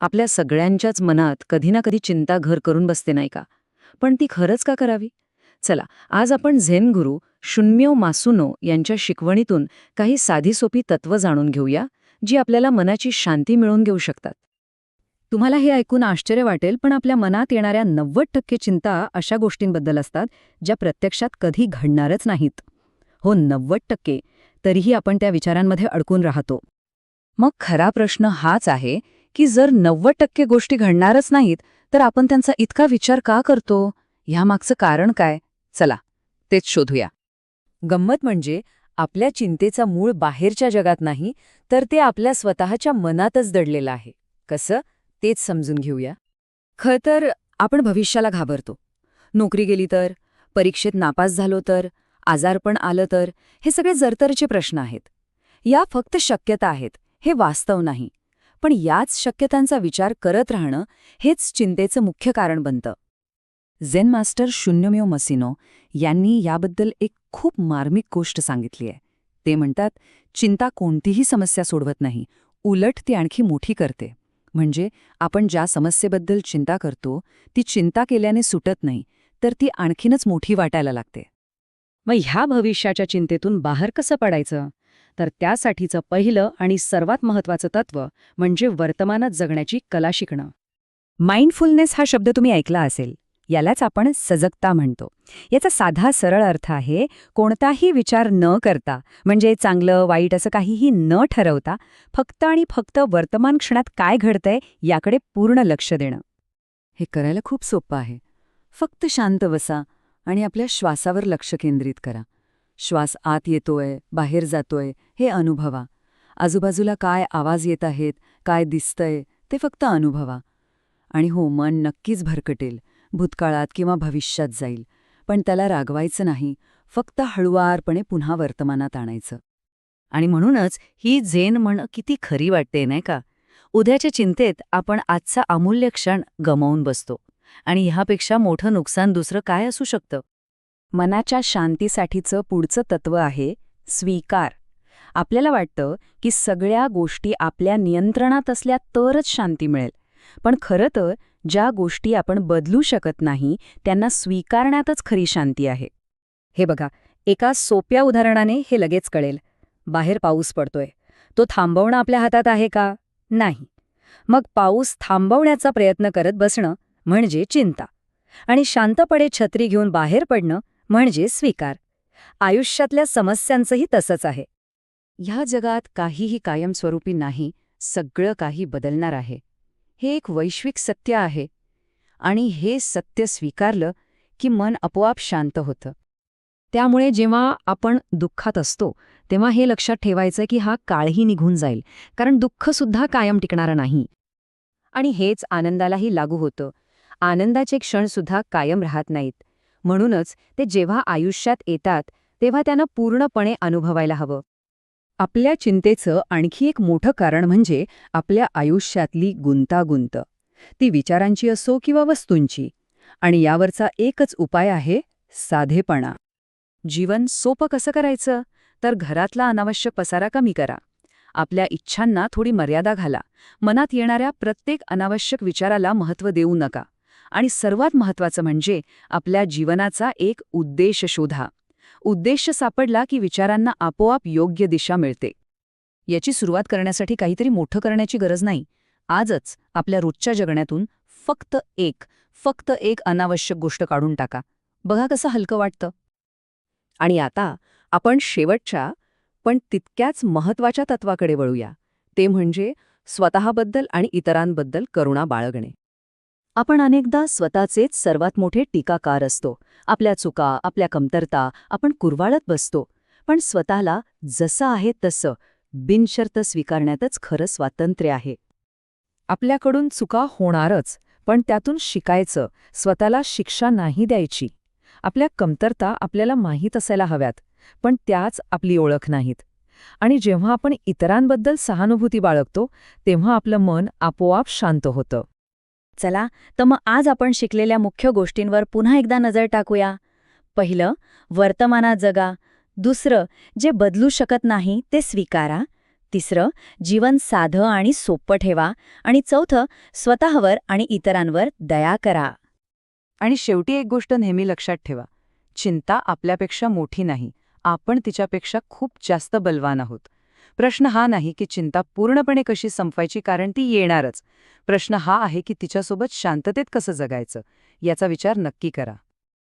आपल्या सगळ्यांच्याच मनात कधी ना कधी चिंता घर करून बसते नाही का? पण ती खरंच का करावी? चला आज आपण झेन गुरु शून्यो मासुनो यांच्या शिकवणीतून काही साधी सोपी तत्व जाणून घेऊया जी आपल्याला मनाची शांती मिळवून घेऊ शकतात. तुम्हाला हे ऐकून आश्चर्य वाटेल पण आपल्या मनात येणाऱ्या नव्वद टक्के चिंता अशा गोष्टींबद्दल असतात ज्या प्रत्यक्षात कधी घडणारच नाहीत. हो नव्वद टक्के. तरीही आपण त्या विचारांमध्ये अडकून राहतो. मग खरा प्रश्न हाच आहे की जर नव्वद टक्के गोष्टी घडणारच नाहीत तर आपण त्यांचा इतका विचार का करतो? ह्यामागचं कारण काय? चला तेच शोधूया. गंमत म्हणजे आपल्या चिंतेचा मूळ बाहेरच्या जगात नाही तर ते आपल्या स्वतःच्या मनातच दडलेलं आहे. कसं? तेच समजून घेऊया. खरं तर आपण भविष्याला घाबरतो. नोकरी गेली तर परीक्षेत नापास झालो तर आजारपण आलं तर हे सगळे जरतरचे प्रश्न आहेत. या फक्त शक्यता आहेत हे वास्तव नाही. पण याच शक्यतांचा विचार करत राहणं हेच चिंतेचं मुख्य कारण बनतं. झेन मास्टर शून्यमेव मसिनो यांनी याबद्दल एक खूप मार्मिक गोष्ट सांगितली आहे. ते म्हणतात चिंता कोणतीही समस्या सोडवत नाही उलट ती आणखी मोठी करते. म्हणजे आपण ज्या समस्येबद्दल चिंता करतो ती चिंता केल्याने सुटत नाही तर ती आणखीनच मोठी वाटायला लागते. मग ह्या भविष्याच्या चिंतेतून बाहेर कसं पडायचं? तर त्यासाठीचं पहिलं आणि सर्वात महत्वाचं तत्व म्हणजे वर्तमानात जगण्याची कला शिकणं. माइंडफुलनेस हा शब्द तुम्ही ऐकला असेल. यालाच आपण सजगता म्हणतो. याचा साधा सरळ अर्थ आहे कोणताही विचार न करता म्हणजे चांगलं वाईट असं काहीही न ठरवता फक्त आणि फक्त वर्तमान क्षणात काय घडतंय याकडे पूर्ण लक्ष देणं. हे करायला खूप सोपं आहे. फक्त शांत बसा आणि आपल्या श्वासावर लक्ष केंद्रित करा. श्वास आत येतोय बाहेर जातोय हे अनुभवा. आजूबाजूला काय आवाज येत आहेत काय दिसतंय ते फक्त अनुभवा. आणि हो मन नक्कीच भरकटेल भूतकाळात किंवा भविष्यात जाईल. पण त्याला रागवायचं नाही फक्त हळुवारपणे पुन्हा वर्तमानात आणायचं. आणि म्हणूनच ही झेन म्हण किती खरी वाटते नाही का? उद्याच्या चिंतेत आपण आजचा अमूल्य क्षण गमावून बसतो. आणि ह्यापेक्षा मोठं नुकसान दुसरं काय असू शकतं? मनाच्या शांतीसाठीचं पुढचं तत्व आहे स्वीकार. आपल्याला वाटतं की सगळ्या गोष्टी आपल्या नियंत्रणात असल्या तरच शांती मिळेल. पण खरं तर ज्या गोष्टी आपण बदलू शकत नाही त्यांना स्वीकारण्यातच खरी शांती आहे. हे बघा एका सोप्या उदाहरणाने हे लगेच कळेल. बाहेर पाऊस पडतोय. तो थांबवणं आपल्या हातात आहे का? नाही. मग पाऊस थांबवण्याचा प्रयत्न करत बसणं म्हणजे चिंता. आणि शांतपणे छत्री घेऊन बाहेर पडणं म्हणजे स्वीकार. आयुष्यातल्या समस्यांचंही तसंच आहे. ह्या जगात काहीही कायमस्वरूपी नाही सगळं काही बदलणार आहे. हे एक वैश्विक सत्य आहे. आणि हे सत्य स्वीकारलं की मन आपोआप शांत होतं. त्यामुळे जेव्हा आपण दुःखात असतो तेव्हा हे लक्षात ठेवायचं की हा काळही निघून जाईल कारण दुःखसुद्धा कायम टिकणारं नाही. आणि हेच आनंदालाही लागू होतं. आनंदाचे क्षणसुद्धा कायम राहत नाहीत. म्हणूनच ते जेव्हा आयुष्यात येतात तेव्हा त्यांना पूर्णपणे अनुभवायला हवं. आपल्या चिंतेचं आणखी एक मोठं कारण म्हणजे आपल्या आयुष्यातली गुंतागुंत. ती विचारांची असो किंवा वस्तूंची. आणि यावरचा एकच उपाय आहे साधेपणा. जीवन सोपं कसं करायचं? तर घरातला अनावश्यक पसारा कमी करा. आपल्या इच्छांना थोडी मर्यादा घाला. मनात येणाऱ्या प्रत्येक अनावश्यक विचाराला महत्त्व देऊ नका. आणि सर्वात महत्त्वाचं म्हणजे आपल्या जीवनाचा एक उद्देश शोधा. उद्देश सापडला की विचारांना आपोआप योग्य दिशा मिळते. याची सुरुवात करण्यासाठी काहीतरी मोठं करण्याची गरज नाही. आजच आपल्या रोजच्या जगण्यातून फक्त एक फक्त एक अनावश्यक गोष्ट काढून टाका. बघा कसं हलकं वाटतं. आणि आता आपण शेवटच्या पण तितक्याच महत्त्वाच्या तत्वाकडे वळूया. ते म्हणजे स्वतःबद्दल आणि इतरांबद्दल करुणा बाळगणे. आपण अनेकदा स्वतःचेच सर्वात मोठे टीकाकार असतो. आपल्या चुका आपल्या कमतरता आपण कुरवाळत बसतो. पण स्वतःला जसं आहे तसं बिनशर्त स्वीकारण्यातच खरं स्वातंत्र्य आहे. आपल्याकडून चुका होणारच पण त्यातून शिकायचं स्वतःला शिक्षा नाही द्यायची. आपल्या कमतरता आपल्याला माहीत असायला हव्यात पण त्याच आपली ओळख नाहीत. आणि जेव्हा आपण इतरांबद्दल सहानुभूती बाळगतो तेव्हा आपलं मन आपोआप शांत होतं. चला तर मग आज आपण शिकलेल्या मुख्य गोष्टींवर पुन्हा एकदा नजर टाकूया. पहिलं वर्तमानात जगा. दुसरं जे बदलू शकत नाही ते स्वीकारा. तिसरं जीवन साधं आणि सोपं ठेवा. आणि चौथं स्वतःवर आणि इतरांवर दया करा. आणि शेवटी एक गोष्ट नेहमी लक्षात ठेवा. चिंता आपल्यापेक्षा मोठी नाही. आपण तिच्यापेक्षा खूप जास्त बलवान आहोत. प्रश्न हा नाही की चिंता पूर्णपणे कशी संपवायची कारण ती येणारच. प्रश्न हा आहे की तिच्यासोबत शांततेत कसं जगायचं याचा विचार नक्की करा.